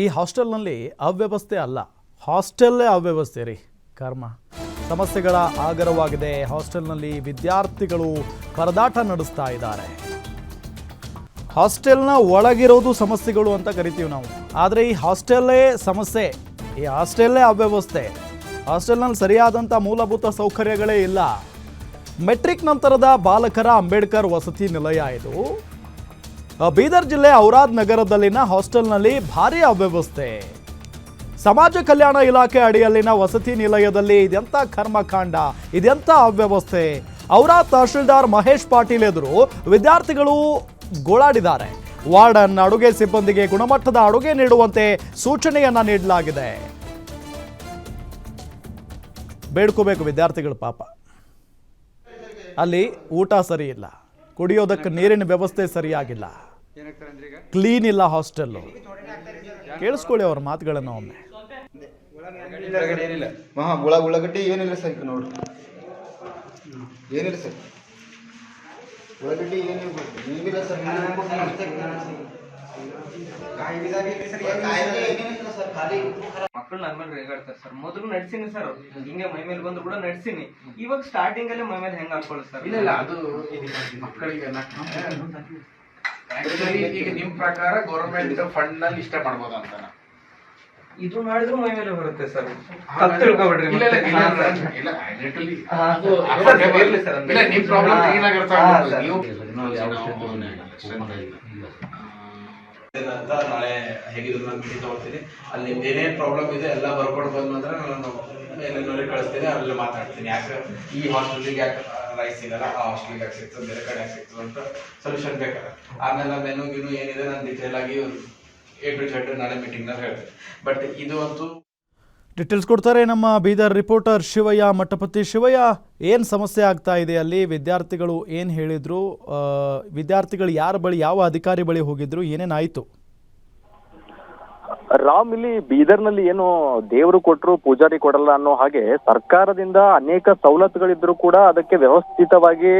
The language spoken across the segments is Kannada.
ಈ ಹಾಸ್ಟೆಲ್ನಲ್ಲಿ ಅವ್ಯವಸ್ಥೆ ಅಲ್ಲ. ಹಾಸ್ಟೆಲ್ಲೇ ಅವ್ಯವಸ್ಥೆ ರೀ, ಕರ್ಮ. ಸಮಸ್ಯೆಗಳ ಆಗರವಾಗಿದೆ. ಹಾಸ್ಟೆಲ್ನಲ್ಲಿ ವಿದ್ಯಾರ್ಥಿಗಳು ಪರದಾಟ ನಡೆಸ್ತಾ ಇದ್ದಾರೆ. ಹಾಸ್ಟೆಲ್ನ ಒಳಗಿರೋದು ಸಮಸ್ಯೆಗಳು ಅಂತ ಕರಿತೀವಿ ನಾವು. ಆದರೆ ಈ ಹಾಸ್ಟೆಲ್ಲೇ ಸಮಸ್ಯೆ, ಈ ಹಾಸ್ಟೆಲ್ಲೇ ಅವ್ಯವಸ್ಥೆ. ಹಾಸ್ಟೆಲ್ನಲ್ಲಿ ಸರಿಯಾದಂಥ ಮೂಲಭೂತ ಸೌಕರ್ಯಗಳೇ ಇಲ್ಲ. ಮೆಟ್ರಿಕ್ ನಂತರದ ಬಾಲಕರ ಅಂಬೇಡ್ಕರ್ ವಸತಿ ನಿಲಯ ಇದು. ಬೀದರ್ ಜಿಲ್ಲೆ ಔರಾದ್ ನಗರದಲ್ಲಿನ ಹಾಸ್ಟೆಲ್ನಲ್ಲಿ ಭಾರಿ ಅವ್ಯವಸ್ಥೆ. ಸಮಾಜ ಕಲ್ಯಾಣ ಇಲಾಖೆ ಅಡಿಯಲ್ಲಿನ ವಸತಿ ನಿಲಯದಲ್ಲಿ ಇದೆಂಥ ಕರ್ಮಕಾಂಡ ಇದೆಂಥ ಅವ್ಯವಸ್ಥೆ. ಔರಾದ್ ತಹಶೀಲ್ದಾರ್ ಮಹೇಶ್ ಪಾಟೀಲ್ ಎದುರು ವಿದ್ಯಾರ್ಥಿಗಳು ಗೋಳಾಡಿದ್ದಾರೆ. ವಾರ್ಡನ್ ಅಡುಗೆ ಸಿಬ್ಬಂದಿಗೆ ಗುಣಮಟ್ಟದ ಅಡುಗೆ ನೀಡುವಂತೆ ಸೂಚನೆಯನ್ನ ನೀಡಲಾಗಿದೆ. ಬೇಡ್ಕೋಬೇಕು ವಿದ್ಯಾರ್ಥಿಗಳು ಪಾಪ. ಅಲ್ಲಿ ಊಟ ಸರಿ ಇಲ್ಲ. ಕುಡಿಯೋದಕ್ಕೆ ನೀರಿನ ವ್ಯವಸ್ಥೆ ಸರಿಯಾಗಿಲ್ಲ. ಕ್ಲೀನ್ ಇಲ್ಲ ಹಾಸ್ಟೆಲ್ಲು ಕೇಳಿಸ್ಕೊಳ್ಳಿ ಅವ್ರ ಮಾತುಗಳನ್ನು ಒಮ್ಮೆ. ಏನಿಲ್ಲ ಸರ್. ಏನಿಲ್ಲ ಸರ್. ಖಾಲಿ. ಮಕ್ಕಳು ನನ್ನ ಮೇಲೆ ರೇಗಾಡ್ತಾರೆ ಸರ್. ಮೊದಲು ನಡ್ಸಿನಿ ಸರ್. ಹಿಂಗೆ ಮೈ ಮೇಲೆ ಬಂದ್ರು ಕೂಡ ನಡ್ಸಿನಿ. ಇವಾಗ ಸ್ಟಾರ್ಟಿಂಗ್ ಅಲ್ಲಿ ಮೈ ಮೇಲೆ ಹೆಂಗ್ ಹಾಕೊಳ್ಳಿ ಸರ್? ಇಲ್ಲ ಇಲ್ಲ ಅದು ಮಕ್ಕಳಿಗೆ ಈಗ ನಿಮ್ ಪ್ರಕಾರ ಗೌರ್ಮೆಂಟ್ ಫಂಡ್ನಲ್ಲಿ ಇಷ್ಟ ಮಾಡ್ಬೋದು ಅಂತ ಇದು ಮಾಡಿದ್ರು ಮೈ ಮೇಲೆ ಬರುತ್ತೆ ಸರ್. ತಪ್ಪು ತಿಳ್ಕೊಬೇಡ್ರಿ ಇಲ್ಲ ಇಲ್ಲ ಅದು ಸರ್. ಇಲ್ಲ ನಿಮ್ ಪ್ರಾಬ್ಲಮ್. ನೀವು ಅಂತ ನಾಳೆ ಹೇಗಿದ್ರು ನಾನು ಮೀಟಿಂಗ್ ತಗೊಳ್ತೀನಿ. ಅಲ್ಲಿ ಏನೇನ್ ಪ್ರಾಬ್ಲಮ್ ಇದೆ, ಎಲ್ಲ ಬರ್ಕೊಂಡು ಬಂದ ನಂತರ ನಾನು ಏನೇನವ್ರಿಗೆ ಕಳಿಸ್ತೀನಿ, ಅಲ್ಲಿ ಮಾತಾಡ್ತೀನಿ. ಯಾಕೆ ಈ ಹಾಸ್ಟೆಲ್ಗೆ ಯಾಕೆ ರೈಸ್ ಸಿಗಲ್ಲ ಆ ಹಾಸ್ಟೆಲ್ಗೆ ಯಾಕೆ ಸಿಗ್ತದೆ, ಬೇರೆ ಕಡೆ ಯಾಕೆ ಸಿಗ್ತದೆ ಅಂತ ಸೊಲ್ಯೂಷನ್ ಬೇಕಾದ್ರೆ. ಆಮೇಲೆ ಮೆನು ಗಿನು ಏನಿದೆ, ನಾನು ಡೀಟೇಲ್ ಆಗಿ ಎ ಟು ಜೆಡ್ ನಾಳೆ ಮೀಟಿಂಗ್ನಾಗ ಹೇಳ್ತೀನಿ. ಬಟ್ ಇದು ಅಂತೂ ಡೀಟೇಲ್ಸ್ ಕೊಡ್ತಾರೆ ನಮ್ಮ ಬೀದರ್ ರಿಪೋರ್ಟರ್ ಶಿವಯ್ಯ, ಮಠಪತಿ ಶಿವಯ್ಯ. ಏನು ಸಮಸ್ಯೆ ಆಗ್ತಾ ಇದೆ ಅಲ್ಲಿ? ವಿದ್ಯಾರ್ಥಿಗಳು ಏನು ಹೇಳಿದ್ರು? ವಿದ್ಯಾರ್ಥಿಗಳು ಯಾರ ಬಳಿ, ಯಾವ ಅಧಿಕಾರಿ ಬಳಿ ಹೋಗಿದ್ರು? ಏನೇನಾಯಿತು ರಾಮ್ ಇಲ್ಲಿ ಬೀದರ್ನಲ್ಲಿ ಏನು ದೇವರು ಕೊಟ್ಟರು ಪೂಜಾರಿ ಕೊಡಲ್ಲ ಅನ್ನೋ ಹಾಗೆ ಸರ್ಕಾರದಿಂದ ಅನೇಕ ಸವಲತ್ತುಗಳಿದ್ರು ಕೂಡ ಅದಕ್ಕೆ ವ್ಯವಸ್ಥಿತವಾಗಿ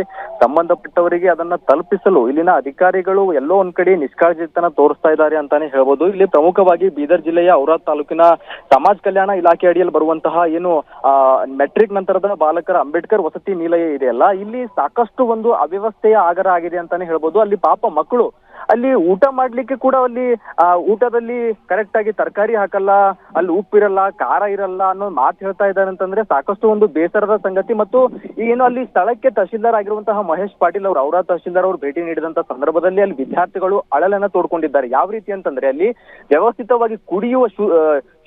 ಸಂಬಂಧಪಟ್ಟವರಿಗೆ ಅದನ್ನ ತಲುಪಿಸಲು ಇಲ್ಲಿನ ಅಧಿಕಾರಿಗಳು ಎಲ್ಲೋ ಒಂದ್ ಕಡೆ ನಿಷ್ಕಾಳಜಿತನ ತೋರಿಸ್ತಾ ಇದ್ದಾರೆ ಅಂತಾನೆ ಹೇಳ್ಬೋದು. ಇಲ್ಲಿ ಪ್ರಮುಖವಾಗಿ ಬೀದರ್ ಜಿಲ್ಲೆಯ ಔರಾದ್ ತಾಲೂಕಿನ ಸಮಾಜ ಕಲ್ಯಾಣ ಇಲಾಖೆ ಅಡಿಯಲ್ಲಿ ಬರುವಂತಹ ಏನು ಮೆಟ್ರಿಕ್ ನಂತರದ ಬಾಲಕರ ಅಂಬೇಡ್ಕರ್ ವಸತಿ ನಿಲಯ ಇದೆಯಲ್ಲ, ಇಲ್ಲಿ ಸಾಕಷ್ಟು ಒಂದು ಅವ್ಯವಸ್ಥೆಯ ಆಗರ ಆಗಿದೆ ಅಂತಾನೆ ಹೇಳ್ಬೋದು. ಅಲ್ಲಿ ಪಾಪ ಮಕ್ಕಳು ಅಲ್ಲಿ ಊಟ ಮಾಡ್ಲಿಕ್ಕೆ ಕೂಡ ಅಲ್ಲಿ ಊಟದಲ್ಲಿ ಕರೆಕ್ಟ್ ಆಗಿ ತರಕಾರಿ ಹಾಕಲ್ಲ, ಅಲ್ಲಿ ಉಪ್ಪಿರಲ್ಲ ಖಾರ ಇರಲ್ಲ ಅನ್ನೋ ಮಾತು ಹೇಳ್ತಾ ಇದ್ದಾರೆ ಅಂತಂದ್ರೆ ಸಾಕಷ್ಟು ಒಂದು ಬೇಸರದ ಸಂಗತಿ. ಮತ್ತು ಏನು ಅಲ್ಲಿ ಸ್ಥಳಕ್ಕೆ ತಹಶೀಲ್ದಾರ್ ಆಗಿರುವಂತಹ ಮಹೇಶ್ ಪಾಟೀಲ್ ಅವರು, ಅವರ ತಹಶೀಲ್ದಾರ್ ಅವರು ಭೇಟಿ ನೀಡಿದಂತ ಸಂದರ್ಭದಲ್ಲಿ ಅಲ್ಲಿ ವಿದ್ಯಾರ್ಥಿಗಳು ಅಳಲನ್ನ ತೋಡ್ಕೊಂಡಿದ್ದಾರೆ. ಯಾವ ರೀತಿ ಅಂತಂದ್ರೆ ಅಲ್ಲಿ ವ್ಯವಸ್ಥಿತವಾಗಿ ಕುಡಿಯುವ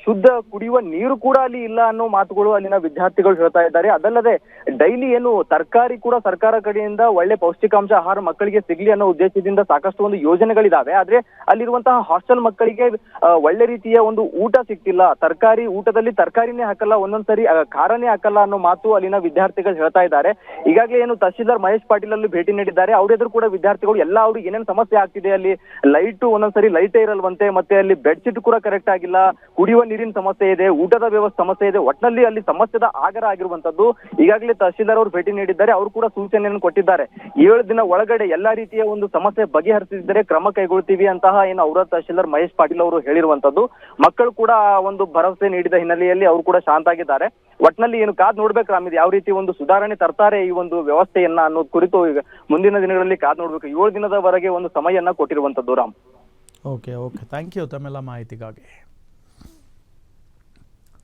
ಶುದ್ಧ ಕುಡಿಯುವ ನೀರು ಕೂಡ ಅಲ್ಲಿ ಇಲ್ಲ ಅನ್ನೋ ಮಾತುಗಳು ಅಲ್ಲಿನ ವಿದ್ಯಾರ್ಥಿಗಳು ಹೇಳ್ತಾ ಇದ್ದಾರೆ. ಅದಲ್ಲದೆ ಡೈಲಿ ಏನು ತರಕಾರಿ ಕೂಡ ಸರ್ಕಾರ ಕಡೆಯಿಂದ ಒಳ್ಳೆ ಪೌಷ್ಟಿಕಾಂಶ ಆಹಾರ ಮಕ್ಕಳಿಗೆ ಸಿಗ್ಲಿ ಅನ್ನೋ ಉದ್ದೇಶದಿಂದ ಸಾಕಷ್ಟು ಒಂದು ಯೋಜನೆಗಳಿದಾವೆ. ಆದ್ರೆ ಅಲ್ಲಿರುವಂತಹ ಹಾಸ್ಟೆಲ್ ಮಕ್ಕಳಿಗೆ ಒಳ್ಳೆ ರೀತಿಯ ಒಂದು ಊಟ ಸಿಗ್ತಿಲ್ಲ. ತರಕಾರಿ ಊಟದಲ್ಲಿ ತರಕಾರಿನೇ ಹಾಕಲ್ಲ, ಒಂದೊಂದ್ಸರಿ ಖಾರನೇ ಹಾಕಲ್ಲ ಅನ್ನೋ ಮಾತು ಅಲ್ಲಿನ ವಿದ್ಯಾರ್ಥಿಗಳು ಹೇಳ್ತಾ ಇದ್ದಾರೆ. ಈಗಾಗಲೇ ಏನು ತಹಶೀಲ್ದಾರ್ ಮಹೇಶ್ ಪಾಟೀಲ್ ಅಲ್ಲಿ ಭೇಟಿ ನೀಡಿದ್ದಾರೆ. ಅವರೆದುರು ಕೂಡ ವಿದ್ಯಾರ್ಥಿಗಳು, ಎಲ್ಲ ಅವ್ರಿಗೆ ಏನೇನು ಸಮಸ್ಯೆ ಆಗ್ತಿದೆ ಅಲ್ಲಿ, ಲೈಟ್ ಒಂದೊಂದ್ಸರಿ ಲೈಟೇ ಇರಲ್ವಂತೆ, ಮತ್ತೆ ಅಲ್ಲಿ ಬೆಡ್ಶೀಟ್ ಕೂಡ ಕರೆಕ್ಟ್ ಆಗಿಲ್ಲ, ಕುಡಿಯುವ ನೀರಿನ ಸಮಸ್ಯೆ ಇದೆ, ಊಟದ ವ್ಯವಸ್ಥೆ ಸಮಸ್ಯೆ ಇದೆ ಒಟ್ಟಿನಲ್ಲಿ ಅಲ್ಲಿ ಸಮಸ್ಯೆದ ಆಗರ ಆಗಿರುವಂತದ್ದು ಈಗಾಗಲೇ ತಹಶೀಲ್ದಾರ್ ಅವರು ಭೇಟಿ ನೀಡಿದ್ದಾರೆ, ಅವರು ಕೂಡ ಸೂಚನೆಯನ್ನು ಕೊಟ್ಟಿದ್ದಾರೆ. ಏಳು ದಿನ ಒಳಗಡೆ ಎಲ್ಲಾ ರೀತಿಯ ಒಂದು ಸಮಸ್ಯೆ ಬಗೆಹರಿಸಿದರೆ ಕ್ರಮ ಕೈಗೊಳ್ತೀವಿ ಅಂತಹ ಏನು ಅವರ ತಹಶೀಲ್ದಾರ್ ಮಹೇಶ್ ಪಾಟೀಲ್ ಅವರು ಹೇಳಿರುವಂತದ್ದು. ಮಕ್ಕಳು ಕೂಡ ಒಂದು ಭರವಸೆ ನೀಡಿದ ಹಿನ್ನೆಲೆಯಲ್ಲಿ ಅವರು ಕೂಡ ಶಾಂತ ಆಗಿದ್ದಾರೆ ಒಟ್ನಲ್ಲಿ ಏನು ಕಾದ್ ನೋಡ್ಬೇಕು ರಾಮ್ ಯಾವ ರೀತಿ ಒಂದು ಸುಧಾರಣೆ ತರ್ತಾರೆ ಈ ಒಂದು ವ್ಯವಸ್ಥೆಯನ್ನ ಅನ್ನೋದು ಕುರಿತು ಈಗ ಮುಂದಿನ ದಿನಗಳಲ್ಲಿ ಕಾದ್ ನೋಡ್ಬೇಕು. ಏಳು ದಿನದವರೆಗೆ ಒಂದು ಸಮಯನ್ನ ಕೊಟ್ಟಿರುವಂತದ್ದು Ram. Okay okay thank you ತಮ್ಮೆಲ್ಲ ಮಾಹಿತಿಗಾಗಿ.